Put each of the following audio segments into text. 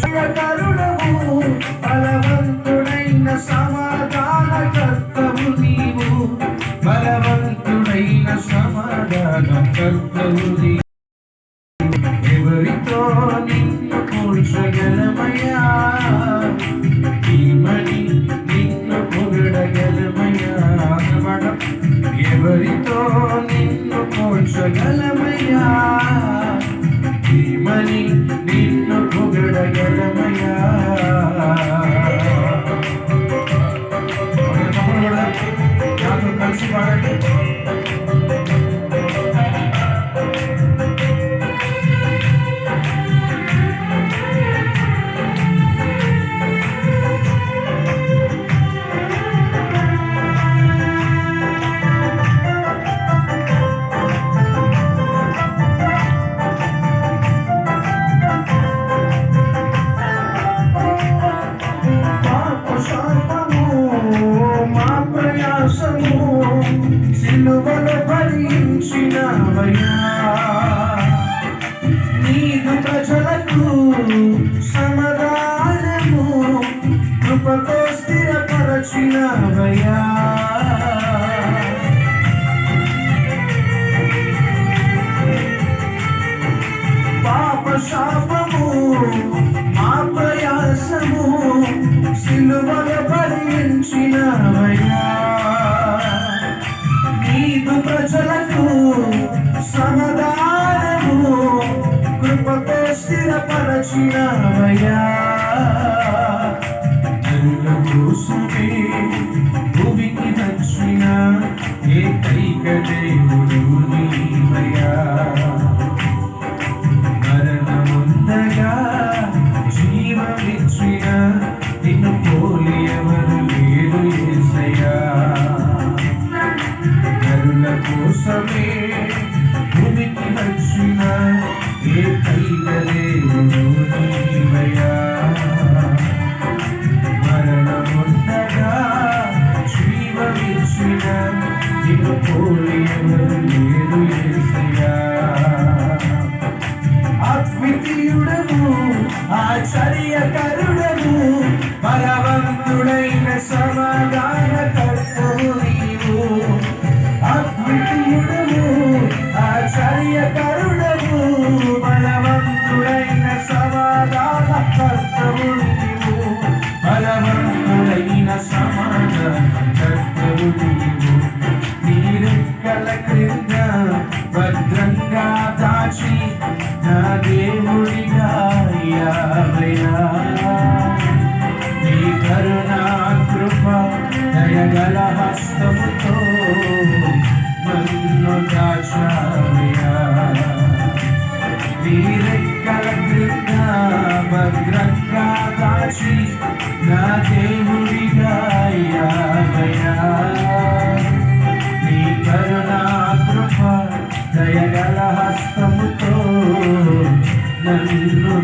రక్షకరుడవు బలవంతుడైన సమాధాన కర్తవు నీవు. బలవంతుడైన సమాధాన కర్తవు కృపతో స్థిరపరచినవయ్యా. పాప శాపము మా ప్రయాసము సిలువల భరించినవయ్యా నీదు ప్రజలకు సమాధానము కృపతో స్థిరపరచినవయ్యా. అద్వితీయుడము ఆశ్చర్యకరుడము బలవంతుడైన సమాధాన కర్తవు నీవు అద్వితీయుడము ఆశ్చర్యకరుడము బలవంతుడైన సమాధాన కర్తవు నీవు బలవంతుడైన సమాధాన కర్తవు నీవు నీరెక్కల క్రింద దయగల హస్తముతో నన్ను దాచావయా నీరెక్కల క్రింద భద్రంగా దాచి నా దేవుడిగా యావయా నీ కరుణా కృప దయగల హస్తముతో నన్ను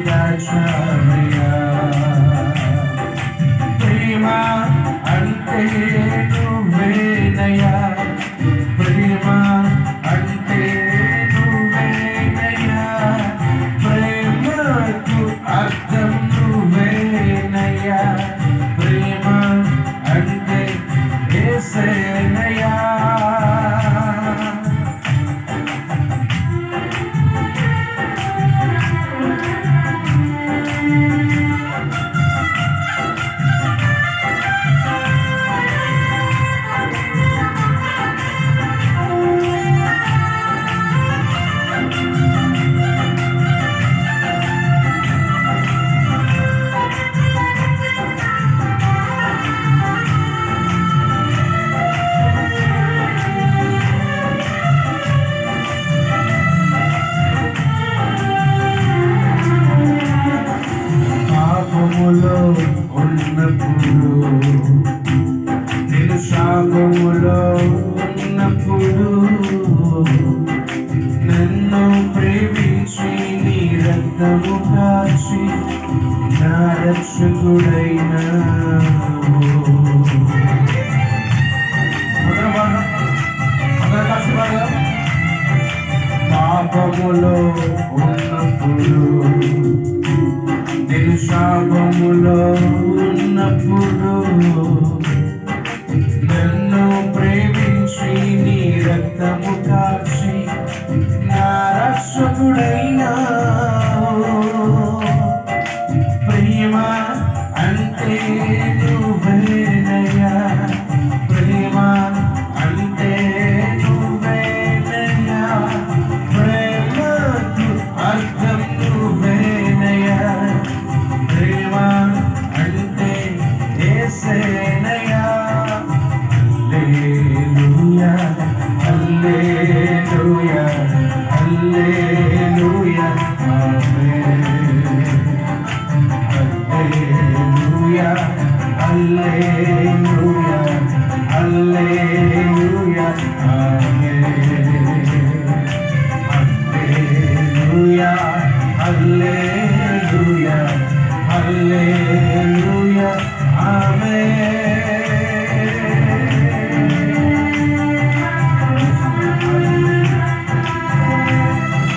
శాపములో ఉన్నప్పుడు నేను శాపములో ఉన్నప్పుడు నన్ను ప్రేమించి నీ రక్తము కాచి నా రక్షకుడై Hallelujah, Hallelujah.